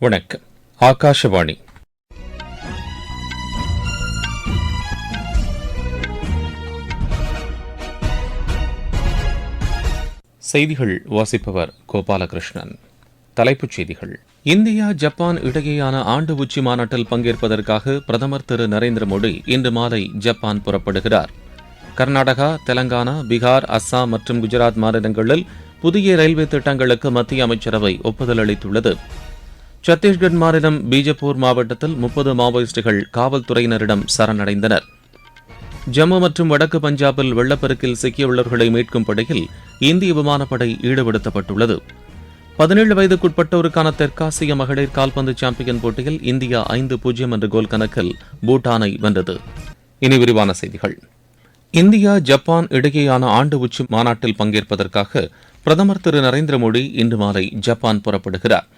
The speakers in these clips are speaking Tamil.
வணக்கம். ஆகாஷவாணி. செய்திகள் வாசிப்பவர் கோபாலகிருஷ்ணன். தலைப்புச் செய்திகள். இந்தியா ஜப்பான் இடையேயான ஆண்டு உச்சி மாநாட்டில் பங்கேற்பதற்காக பிரதமர் திரு நரேந்திர மோடி இன்று மாலை ஜப்பான் புறப்படுகிறார். கர்நாடகா தெலங்கானா பீகார் அஸ்ஸாம் மற்றும் குஜராத் மாநிலங்களில் புதிய ரயில்வே திட்டங்களுக்கு மத்திய அமைச்சரவை ஒப்புதல் அளித்துள்ளது. சத்தீஸ்கர் மாநிலம் பீஜப்பூர் மாவட்டத்தில் முப்பது மாவோயிஸ்டுகள் காவல்துறையினரிடம் சரணடைந்தனர். ஜம்மு மற்றும் வடக்கு பஞ்சாபில் வெள்ளப்பெருக்கில் சிக்கியுள்ளவர்களை மீட்கும் பணியில் இந்திய விமானப்படை ஈடுபடுத்தப்பட்டுள்ளது. பதினேழு வயதுக்குட்பட்டோருக்கான தெற்காசிய மகளிர் கால்பந்து சாம்பியன் போட்டியில் இந்தியா ஐந்து பூஜ்ஜியம் என்ற கோல் கணக்கில் பூட்டானை வென்றது. இனி விரிவான செய்திகள். இந்தியா ஜப்பான் இடையேயான ஆண்டு உச்சி மாநாட்டில் பங்கேற்பதற்காக பிரதமர் திரு நரேந்திர மோடி இன்று மாலை ஜப்பான் புறப்படுகிறார்.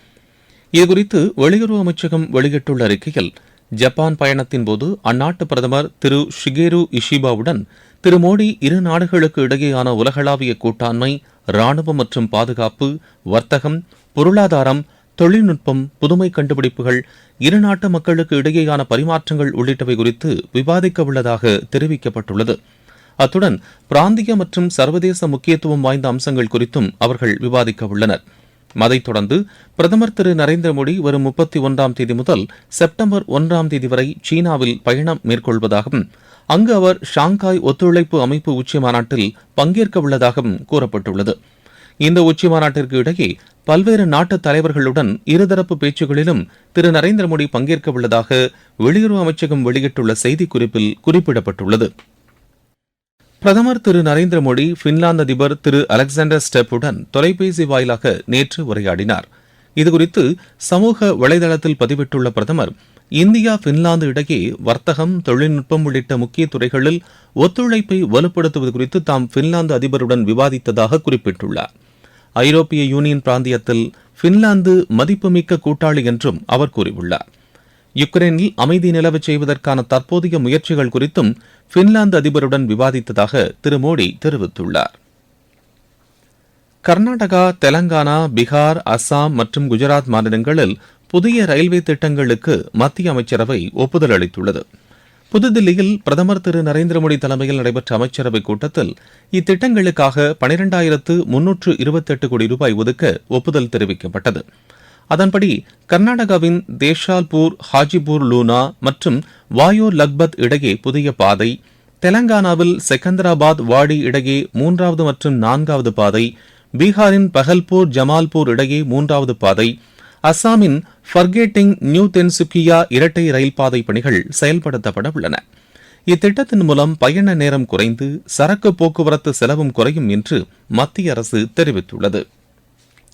இதுகுறித்து வெளியுறவு அமைச்சகம் வெளியிட்டுள்ள அறிக்கையில் ஜப்பான் பயணத்தின் போது அந்நாட்டு பிரதமர் திரு ஷிகேரு இஷிபாவுடன் திரு மோடி இரு நாடுகளுக்கு இடையேயான உலகளாவிய கூட்டாண்மை ராணுவம் மற்றும் பாதுகாப்பு வர்த்தகம் பொருளாதாரம் தொழில்நுட்பம் புதுமை கண்டுபிடிப்புகள் இரு நாட்டு மக்களுக்கு இடையேயான பரிமாற்றங்கள் உள்ளிட்டவை குறித்து விவாதிக்க உள்ளதாக தெரிவிக்கப்பட்டுள்ளது. அத்துடன் பிராந்திய மற்றும் சர்வதேச முக்கியத்துவம் வாய்ந்த அம்சங்கள் குறித்தும் அவர்கள் விவாதிக்கவுள்ளனர் அதைத் தொடர்ந்து பிரதமர் திரு நரேந்திர மோடி வரும் முப்பத்தி ஒன்றாம் தேதி முதல் செப்டம்பர் ஒன்றாம் தேதி வரை சீனாவில் பயணம் மேற்கொள்வதாகவும் அங்கு அவர் ஷாங்காய் ஒத்துழைப்பு அமைப்பு உச்சி மாநாட்டில் பங்கேற்க உள்ளதாகவும் கூறப்பட்டுள்ளது. இந்த உச்சி மாநாட்டிற்கு இடையே பல்வேறு நாட்டு தலைவர்களுடன் இருதரப்பு பேச்சுகளிலும் திரு நரேந்திர மோடி பங்கேற்க உள்ளதாக வெளியுறவு அமைச்சகம் வெளியிட்டுள்ள செய்திக்குறிப்பில் குறிப்பிடப்பட்டுள்ளது. பிரதமர் திரு நரேந்திர மோடி பின்லாந்து அதிபர் திரு அலெக்சாண்டர் ஸ்டெப்புடன் தொலைபேசி வாயிலாக நேற்று உரையாடினார். இதுகுறித்து சமூக வலைதளத்தில் பதிவிட்டுள்ள பிரதமர் இந்தியா பின்லாந்து இடையே வர்த்தகம் தொழில்நுட்பம் உள்ளிட்ட முக்கிய துறைகளில் ஒத்துழைப்பை வலுப்படுத்துவது குறித்து தாம் பின்லாந்து அதிபருடன் விவாதித்ததாக குறிப்பிட்டுள்ளார். ஐரோப்பிய யூனியன் பிராந்தியத்தில் பின்லாந்து மதிப்புமிக்க கூட்டாளி என்றும் அவர் கூறியுள்ளார். யுக்ரைனில் அமைதி நிலவச் செய்வதற்கான தற்போதைய முயற்சிகள் குறித்தும் பின்லாந்து அதிபருடன் விவாதித்ததாக திரு மோடி தெரிவித்துள்ளார். கர்நாடகா தெலங்கானா பீகார் அஸ்ஸாம் மற்றும் குஜராத் மாநிலங்களில் புதிய ரயில்வே திட்டங்களுக்கு மத்திய அமைச்சரவை ஒப்புதல் அளித்துள்ளது. புதுதில்லியில் பிரதமர் திரு நரேந்திர மோடி தலைமையில் நடைபெற்ற அமைச்சரவைக் கூட்டத்தில் இத்திட்டங்களுக்காக பனிரெண்டாயிரத்து முன்னூற்று இருபத்தெட்டு கோடி ரூபாய் ஒதுக்க ஒப்புதல் தெரிவிக்கப்பட்டது. அதன்படி கர்நாடகாவின் தேஷால்பூர் ஹாஜிபூர் லூனா மற்றும் வாயோ லக்பத் இடையே புதிய பாதை தெலங்கானாவில் செகந்தராபாத் வாடி இடையே மூன்றாவது மற்றும் நான்காவது பாதை பீகாரின் பகல்பூர் ஜமால்பூர் இடையே மூன்றாவது பாதை அஸ்ஸாமின் ஃபர்கேட்டிங் நியூ தென்சுக்கியா இரட்டை ரயில் பாதை பணிகள் செயல்படுத்தப்பட உள்ளன. இத்திட்டத்தின் மூலம் பயண நேரம் குறைந்து சரக்கு போக்குவரத்து செலவும் குறையும் என்று மத்திய அரசு தெரிவித்துள்ளது.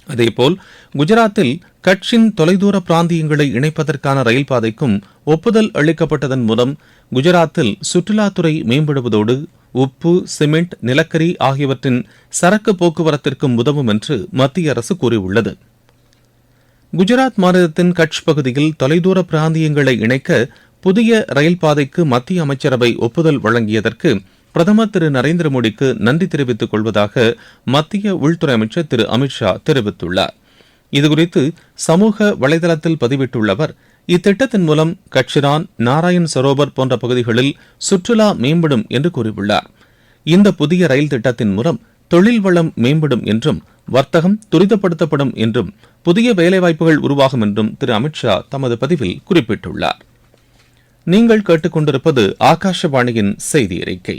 அதேபோல் குஜராத்தில் கட்சின் தொலைதூர பிராந்தியங்களை இணைப்பதற்கான ரயில் பாதைக்கும் ஒப்புதல் அளிக்கப்பட்டதன் மூலம் குஜராத்தில் சுற்றுலாத்துறை மேம்படுவதோடு உப்பு சிமெண்ட் நிலக்கரி ஆகியவற்றின் சரக்கு போக்குவரத்திற்கும் உதவும் என்று மத்திய அரசு கூறியுள்ளது. குஜராத் மாநிலத்தின் கட்ச் பகுதியில் தொலைதூர பிராந்தியங்களை இணைக்க புதிய ரயில் பாதைக்கு மத்திய அமைச்சரவை ஒப்புதல் வழங்கியதற்கு பிரதமர் திரு நரேந்திர மோடிக்கு நன்றி தெரிவித்துக் கொள்வதாக மத்திய உள்துறை அமைச்சர் திரு அமித்ஷா தெரிவித்துள்ளார். இதுகுறித்து சமூக வலைதளத்தில் பதிவிட்டுள்ள அவர் இத்திட்டத்தின் மூலம் கட்சிரான் நாராயண் சரோவர் போன்ற பகுதிகளில் சுற்றுலா மேம்படும் என்று கூறியுள்ளார். இந்த புதிய ரயில் திட்டத்தின் மூலம் தொழில் வளம் மேம்படும் என்றும் வர்த்தகம் துரிதப்படுத்தப்படும் என்றும் புதிய வேலைவாய்ப்புகள் உருவாகும் என்றும் திரு அமித்ஷா தமது பதிவில் குறிப்பிட்டுள்ளார். நீங்கள் கேட்டுக்கொண்டிருப்பது ஆகாஷவாணியின் செய்தி அறிக்கை.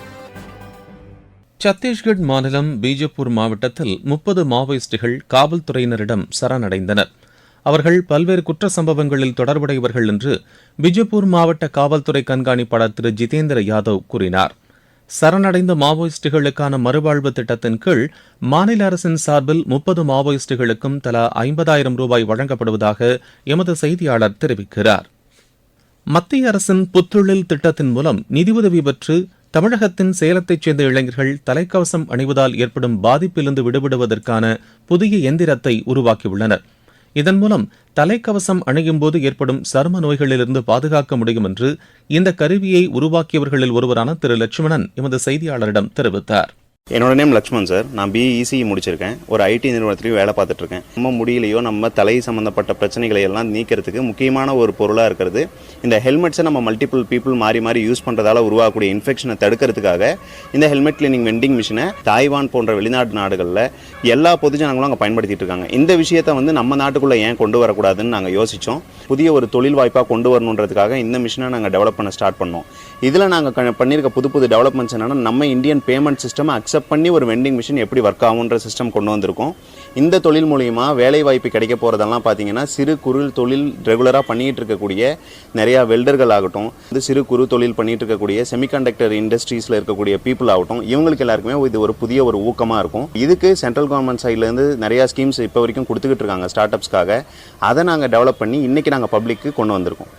சத்தீஸ்கட் மாநிலம் பீஜப்பூர் மாவட்டத்தில் முப்பது மாவோயிஸ்டுகள் காவல்துறையினரிடம் சரணடைந்தனர். அவர்கள் பல்வேறு குற்ற சம்பவங்களில் தொடர்புடையவர்கள் என்று பிஜப்பூர் மாவட்ட காவல்துறை கண்காணிப்பாளர் திரு ஜிதேந்திர யாதவ் கூறினார். சரணடைந்த மாவோயிஸ்டுகளுக்கான மறுவாழ்வு திட்டத்தின் கீழ் மாநில அரசின் சார்பில் முப்பது மாவோயிஸ்டுகளுக்கும் தலா ஐம்பதாயிரம் ரூபாய் வழங்கப்படுவதாக எமது செய்தியாளர் தெரிவிக்கிறார். மத்திய அரசின் புத்தொழில் திட்டத்தின் மூலம் நிதியுதவி பெற்று தமிழகத்தின் சேலத்தைச் சேர்ந்த இளைஞர்கள் தலைக்கவசம் அணிவதால் ஏற்படும் பாதிப்பிலிருந்து விடுபடுவதற்கான புதிய எந்திரத்தை உருவாக்கியுள்ளனர். இதன் மூலம் தலைக்கவசம் அணியும் போது ஏற்படும் சரும நோய்களிலிருந்து பாதுகாக்க முடியும் என்று இந்த கருவியை உருவாக்கியவர்களில் ஒருவரான திரு. லட்சுமணன் எமது செய்தியாளரிடம் தெரிவித்தார். என்னோட நேம் லக்ஷ்மண் சார் நான் பிஇசி முடிச்சிருக்கேன். ஒரு ஐடி நிறுவனத்திலையும் வேலை பார்த்துட்டு இருக்கேன் நம்ம முடியலையோ நம்ம தலை சம்பந்தப்பட்ட பிரச்சனைகளை எல்லாம் நீக்கிறதுக்கு முக்கியமான ஒரு பொருளாக இருக்கிறது. இந்த ஹெல்மெட்ஸை நம்ம மல்டிபிள் பீப்புள் மாறி மாறி யூஸ் பண்ணுறதால உருவாகக்கூடிய இன்ஃபெக்ஷனை தடுக்கிறதுக்காக இந்த ஹெல்மெட் கிளீனிங் வெண்டிங் மிஷினை தாய்வான் போன்ற வெளிநாட்டு நாடுகளில் எல்லா பொதுஜனங்களும் அங்கே பயன்படுத்திட்டு இருக்காங்க. இந்த விஷயத்தை வந்து நம்ம நாட்டுக்குள்ளே ஏன் கொண்டு வரக்கூடாதுன்னு நாங்கள் யோசித்தோம் புதிய ஒரு தொழில் வாய்ப்பாக கொண்டு வரணுன்றதுக்காக இந்த மிஷினை நாங்கள் டெவலப் பண்ண ஸ்டார்ட் பண்ணோம். இதில் நாங்கள் பண்ணியிருக்க புது புது டெவலப்மெண்ட்ஸ் என்னன்னா நம்ம இந்தியன் பேமெண்ட் சிஸ்டம் அக்செப்ட் பண்ணி ஒரு வெண்டிங் மிஷின் எப்படி ஒர்க் ஆகுன்ற சிஸ்டம் கொண்டு வந்திருக்கோம். இந்த தொழில் மூலிமா வேலைவாய்ப்பு கிடைக்க போகிறதெல்லாம் பார்த்தீங்கன்னா சிறு குறு தொழில் ரெகுலராக பண்ணிகிட்டு இருக்கக்கூடிய நிறையா வெல்டர்கள் ஆகட்டும் இந்த சிறு குறு தொழில் பண்ணிகிட்டு இருக்கக்கூடிய செமிகண்டக்டர் இண்டஸ்ட்ரீஸில் இருக்கக்கூடிய பீப்புள் ஆகட்டும் இவங்களுக்கு எல்லாருக்குமே இது ஒரு புதிய ஒரு ஊக்கமாக இருக்கும். இதுக்கு சென்ட்ரல் கவர்மெண்ட் சைட்லேருந்து நிறையா ஸ்கீம்ஸ் இப்போ வரைக்கும் கொடுத்துக்கிட்டு இருக்காங்க ஸ்டார்ட் அப்ஸ்க்காக அதை நாங்கள் டெவலப் பண்ணி இன்றைக்கி நாங்கள் பப்ளிக்கு கொண்டு வந்திருக்கோம்.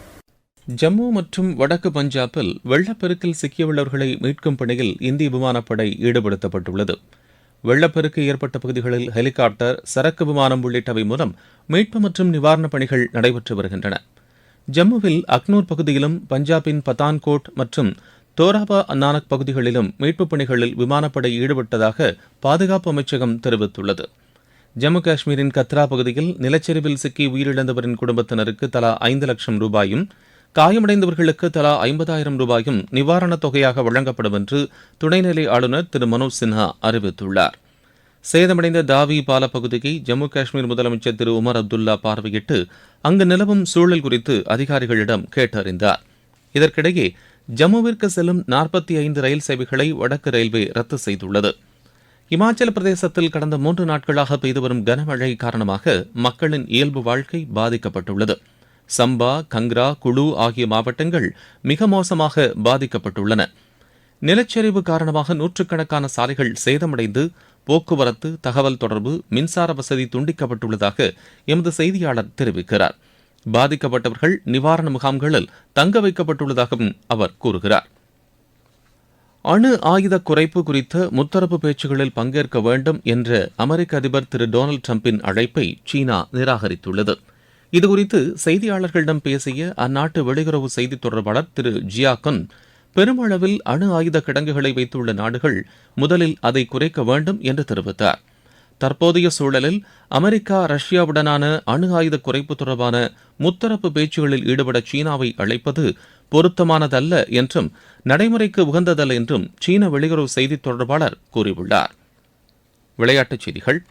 ஜம்மு மற்றும் வடக்கு பஞ்சாபில் வெள்ளப்பெருக்கில் சிக்கியுள்ளவர்களை மீட்கும் பணியில் இந்திய விமானப்படை ஈடுபடுத்தப்பட்டுள்ளது. வெள்ளப்பெருக்கு ஏற்பட்ட பகுதிகளில் ஹெலிகாப்டர் சரக்கு விமானம் உள்ளிட்டவை மூலம் மீட்பு மற்றும் நிவாரணப் பணிகள் நடைபெற்று வருகின்றன. ஜம்முவில் அக்னூர் பகுதியிலும் பஞ்சாபின் பதான்கோட் மற்றும் தோராபா அன்னானக் பகுதிகளிலும் மீட்புப் பணிகளில் விமானப்படை ஈடுபட்டதாக பாதுகாப்பு அமைச்சகம் தெரிவித்துள்ளது. ஜம்மு காஷ்மீரின் கத்ரா பகுதியில் நிலச்சரிவில் சிக்கி உயிரிழந்தவரின் குடும்பத்தினருக்கு தலா ஐந்து லட்சம் ரூபாயும் காயமடைந்தவர்களுக்கு தலா ஐம்பதாயிரம் ரூபாயும் நிவாரணத் தொகையாக வழங்கப்படும் என்று துணைநிலை ஆளுநர் திரு மனோஜ் சின்ஹா அறிவித்துள்ளார். சேதமடைந்த தாவி பால பகுதியை ஜம்மு காஷ்மீர் முதலமைச்சர் திரு உமர் அப்துல்லா பார்வையிட்டு அங்கு நிலவும் சூழல் குறித்து அதிகாரிகளிடம் கேட்டறிந்தார். இதற்கிடையே ஜம்முவிற்கு செல்லும் நாற்பத்தி ஐந்து ரயில் சேவைகளை வடக்கு ரயில்வே ரத்து செய்துள்ளது. இமாச்சல பிரதேசத்தில் கடந்த மூன்று நாட்களாக பெய்து வரும் கனமழை காரணமாக மக்களின் இயல்பு வாழ்க்கை பாதிக்கப்பட்டுள்ளது. சம்பா கங்ரா குழு ஆகிய மாவட்டங்கள் மிக மோசமாக பாதிக்கப்பட்டுள்ளன. நிலச்சரிவு காரணமாக நூற்றுக்கணக்கான சாலைகள் சேதமடைந்து போக்குவரத்து தகவல் தொடர்பு மின்சார வசதி துண்டிக்கப்பட்டுள்ளதாக எமது செய்தியாளர் தெரிவிக்கிறார். பாதிக்கப்பட்டவர்கள் நிவாரண முகாம்களில் தங்க வைக்கப்பட்டுள்ளதாகவும் அவர் கூறுகிறார். அணு ஆயுத குறைப்பு குறித்த முத்தரப்பு பேச்சுகளில் பங்கேற்க வேண்டும் என்ற அமெரிக்க அதிபர் திரு டொனால்டு டிரம்பின் அழைப்பை சீனா நிராகரித்துள்ளது. இதுகுறித்து செய்தியாளர்களிடம் பேசிய அந்நாட்டு வெளியுறவு செய்தித் தொடர்பாளர் திரு ஜியாகன் பெருமளவில் அணு ஆயுத கிடங்குகளை வைத்துள்ள நாடுகள் முதலில் அதை குறைக்க வேண்டும் என்று தெரிவித்தார். தற்போதைய சூழலில் அமெரிக்கா ரஷ்யாவுடனான அணு ஆயுத குறைப்பு தொடர்பான முத்தரப்பு பேச்சுகளில் ஈடுபட சீனாவை அழைப்பது பொருத்தமானதல்ல என்றும் நடைமுறைக்கு உகந்ததல்ல என்றும் சீன வெளியுறவு செய்தித் தொடர்பாளர் கூறியுள்ளார். விளையாட்டுச் செய்திகள்.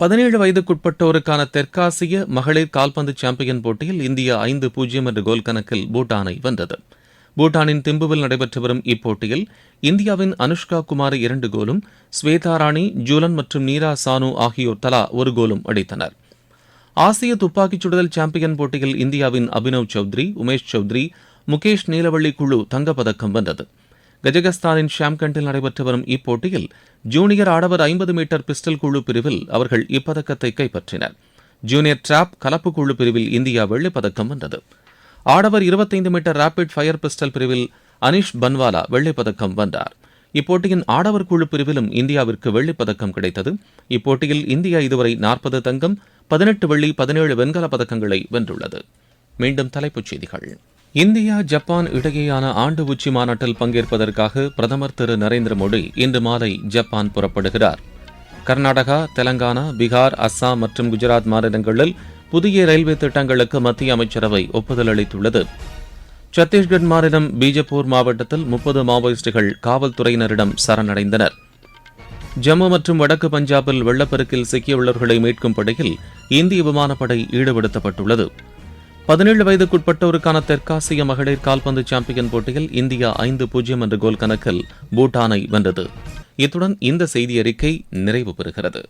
பதினேழு வயதுக்குட்பட்டோருக்கான தெற்காசிய மகளிர் கால்பந்து சாம்பியன் போட்டியில் இந்தியா ஐந்து பூஜ்ஜியம் என்ற கோல் கணக்கில் பூட்டானை வென்றது. பூட்டானின் திம்புவில் நடைபெற்று வரும் இப்போட்டியில் இந்தியாவின் அனுஷ்கா குமார் இரண்டு கோலும் ஸ்வேதா ராணி ஜூலன் மற்றும் நீரா சானு ஆகியோர் தலா ஒரு கோலும் அடித்தனர். ஆசிய துப்பாக்கிச் சுடுதல் சாம்பியன் போட்டியில் இந்தியாவின் அபினவ் சௌத்ரி உமேஷ் சௌத்ரி முகேஷ் நீலவள்ளி குழு தங்கப்பதக்கம் வென்றது. கஜகஸ்தானின் ஷாம்கண்டில் நடைபெற்று வரும் இப்போட்டியில் ஜூனியர் ஆடவர் ஐம்பது மீட்டர் பிஸ்டல் குழு பிரிவில் அவர்கள் இப்பதக்கத்தை கைப்பற்றினர். ஜூனியர் டிராப் கலப்பு குழு பிரிவில் இந்தியா வெள்ளிப்பதக்கம் வென்றது. ஆடவர் இருபத்தைந்து மீட்டர் ரேபிட் ஃபயர் பிஸ்டல் பிரிவில் அனிஷ் பன்வாலா வெள்ளிப்பதக்கம் வென்றார். இப்போட்டியின் ஆடவர் குழு பிரிவிலும் இந்தியாவிற்கு வெள்ளிப்பதக்கம் கிடைத்தது. இப்போட்டியில் இந்தியா இதுவரை நாற்பது தங்கம் பதினெட்டு வெள்ளி பதினேழு வெண்கலப் பதக்கங்களை வென்றுள்ளது. மீண்டும் தலைப்புச் செய்திகள். இந்தியா ஜப்பான் இடையேயான ஆண்டு உச்சி மாநாட்டில் பங்கேற்பதற்காக பிரதமர் திரு நரேந்திர மோடி இன்று மாலை ஜப்பான் புறப்படுகிறார். கர்நாடகா தெலங்கானா பீகார் அஸ்ஸாம் மற்றும் குஜராத் மாநிலங்களில் புதிய ரயில்வே திட்டங்களுக்கு மத்திய அமைச்சரவை ஒப்புதல் அளித்துள்ளது. சத்தீஸ்கர் மாநிலம் பீஜப்பூர் மாவட்டத்தில் முப்பது மாவோயிஸ்டுகள் காவல்துறையினரிடம் சரணடைந்தனர். ஜம்மு மற்றும் வடக்கு பஞ்சாபில் வெள்ளப்பெருக்கில் சிக்கியுள்ளவர்களை மீட்கும் பணியில் இந்திய விமானப்படை ஈடுபடுத்தப்பட்டுள்ளது. பதினேழு வயதுக்குட்பட்டோருக்கான தெற்காசிய மகளிர் கால்பந்து சாம்பியன் போட்டியில் இந்தியா ஐந்து பூஜ்ஜியம் என்ற கோல் கணக்கில் பூட்டானை வென்றது. இத்துடன் இந்த செய்தி அறிக்கை நிறைவு பெறுகிறது.